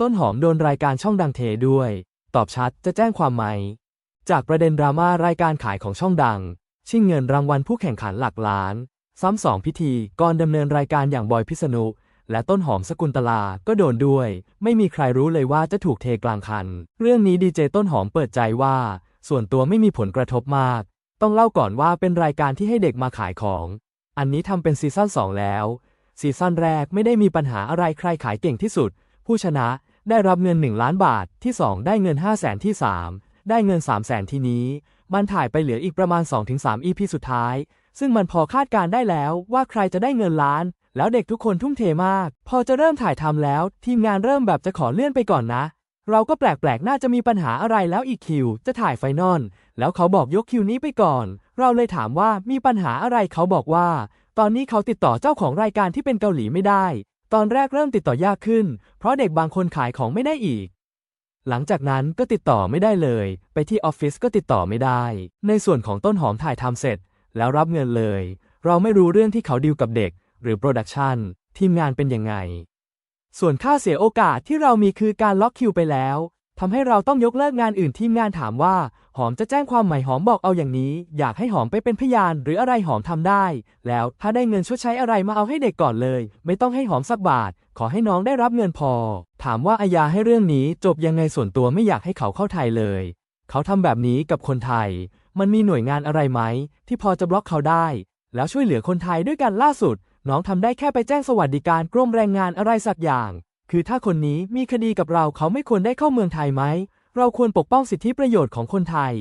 ต้นหอมโดนรายการช่องดังเทด้วย ตอบชัดจะแจ้งความไหม จากประเด็นดราม่ารายการขายของช่องดัง ชิงเงินรางวัลผู้แข่งขันหลักล้าน ซ้ำสองพิธีก่อนดำเนินรายการอย่างบอยพิษณุและต้นหอมสกุลตลา ก็โดนด้วย ไม่มีใครรู้เลยว่าจะถูกเทกลางคัน เรื่องนี้ดีเจต้นหอมเปิดใจว่า ส่วนตัวไม่มีผลกระทบมาก ต้องเล่าก่อนว่าเป็นรายการที่ให้เด็กมาขายของ อันนี้ทำเป็นซีซั่น2แล้ว ซีซั่นแรกไม่ได้มีปัญหาอะไรใครขายเก่งที่สุด ผู้ชนะได้รับเงิน 1 ล้านบาท ที่ 2 ได้เงิน 5 0 0แสนที่ 3 ได้เงิน 3 0 0แสนที่นี้ มันถ่ายไปเหลืออีกประมาณ 2-3 EP สุดท้าย ซึ่งมันพอคาดการได้แล้วว่าใครจะได้เงินล้าน แล้วเด็กทุกคนทุ่มเทมาก พอจะเริ่มถ่ายทำแล้ว ทีมงานเริ่มแบบจะขอเลื่อนไปก่อนนะ เราก็แปลกๆ น่าจะมีปัญหาอะไรแล้วอีกคิว จะถ่ายไฟนอลแล้วเขาบอกยกคิวนี้ไปก่อน เราเลยถามว่ามีปัญหาอะไรเขาบอกว่า ตอนนี้เขาติดต่อเจ้าของรายการที่เป็นเกาหลีไม่ได้ ตอนแรกเริ่มติดต่อยากขึ้น เพราะเด็กบางคนขายของไม่ได้อีก หลังจากนั้นก็ติดต่อไม่ได้เลย ไปที่ออฟฟิศก็ติดต่อไม่ได้ ในส่วนของต้นหอมถ่ายทำเสร็จ แล้วรับเงินเลย เราไม่รู้เรื่องที่เขาดีลกับเด็ก หรือโปรดักชันทีมงานเป็นยังไง ส่วนค่าเสียโอกาสที่เรามีคือการล็อกคิวไปแล้ว ทำให้เราต้องยกเลิกงานอื่นทีมงานถามว่า หอมจะแจ้งความใหม่หอมบอกเอาอย่างนี้ อยากให้หอมไปเป็นพยาน หรืออะไรหอมทำได้ แล้วถ้าได้เงินชดใช้อะไรมาเอาให้เด็กก่อนเลย ไม่ต้องให้หอมสักบาท ขอให้น้องได้รับเงินพอ ถามว่าอาญาให้เรื่องนี้จบยังไงส่วนตัวไม่อยากให้เขาเข้าไทยเลย เขาทำแบบนี้กับคนไทย มันมีหน่วยงานอะไรไหม ที่พอจะบล็อกเขาได้ แล้วช่วยเหลือคนไทยด้วยกันล่าสุด น้องทำได้แค่ไปแจ้งสวัสดิการกรมแรงงานอะไรสักอย่าง คือถ้าคนนี้มีคดีกับเราเขาไม่ควรได้เข้าเมืองไทยไหม เราควรปกป้องสิทธิประโยชน์ของคนไทย